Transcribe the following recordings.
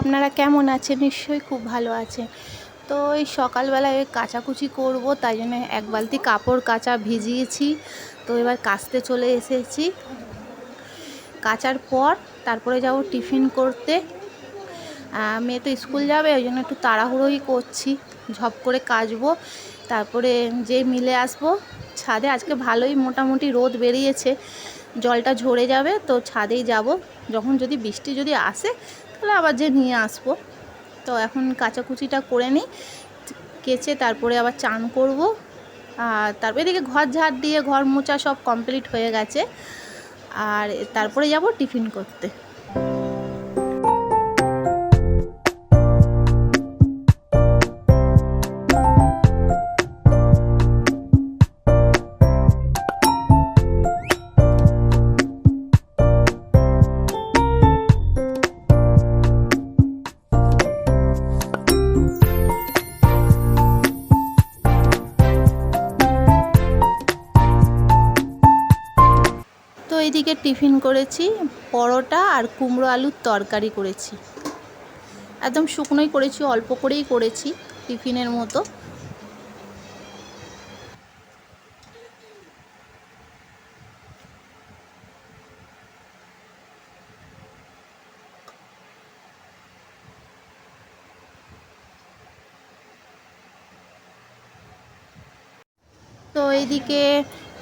আপনারা কেমন আছেন? নিশ্চয়ই খুব ভালো আছে তো এই সকালবেলায় কাচাকুচি করব, তাই জন্য এক বালতি কাপড় কাচা ভিজিয়েছি। তো এবার কাচতে চলে এসেছি। কাচার পর তারপরে যাব টিফিন করতে। মেয়ে তো স্কুল যাবে, ওই জন্য একটু তাড়াহুড়োই করছি। ঝপ করে কাচবো, তারপরে যে মিলে আসব ছাদে। আজকে ভালোই মোটামুটি রোদ বেরিয়েছে, জলটা ঝরে যাবে, তো ছাদেই যাব। যখন যদি বৃষ্টি যদি আসে তাহলে আবার যে নিয়ে আসব। তো এখন কাচাকুচিটা করে নিই, কেচে তারপরে আবার চান করব। আর তারপরে এদিকে ঘর ঝাড় দিয়ে, ঘর মোচা সব কমপ্লিট হয়ে গেছে। আর তারপরে যাব টিফিন করতে। তো এইদিকে টিফিন করেছি, পরোটা আর কুমড়ো আলুর তরকারি করেছি। একদম শুকনোই করেছি, অল্প করেই করেছি টিফিনের মতো। তো এইদিকে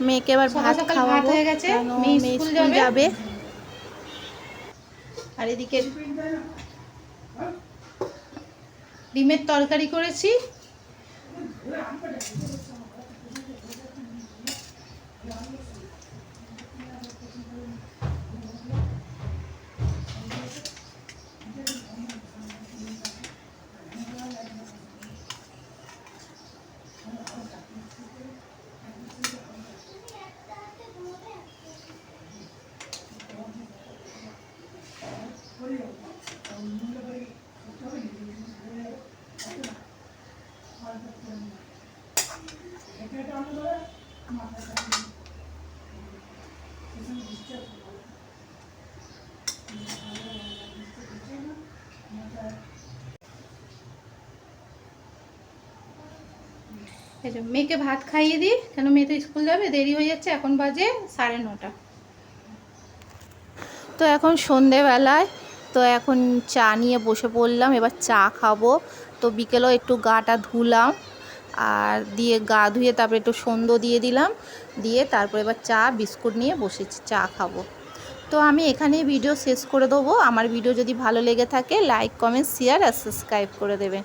মেয়েকে এবার ভাত খাওয়াবো হয়ে গেছে, মেয়ে স্কুল। যাবে। আর এদিকে ডিমের তরকারি করেছি। মেয়েকে ভাত খাইয়ে দিই, কেন মেয়ে তো স্কুল যাবে? দেরি হয়ে যাচ্ছে, এখন বাজে সাড়ে নটা। তো এখন সন্ধেবেলায় তো এখন চা নিয়ে বসে পড়লাম, এবার চা খাব। তো বিকেলেও একটু গাটা ধুলাম আর দিয়ে গা ধুয়ে তারপরে একটু সন্ধ্যে দিয়ে দিলাম। দিয়ে তারপরে এবার চা, বিস্কুট নিয়ে বসেছি, চা খাব। তো আমি এখানেই ভিডিও শেষ করে দেবো। আমার ভিডিও যদি ভালো লেগে থাকে লাইক কমেন্ট শেয়ার আর সাবস্ক্রাইব করে দেবেন।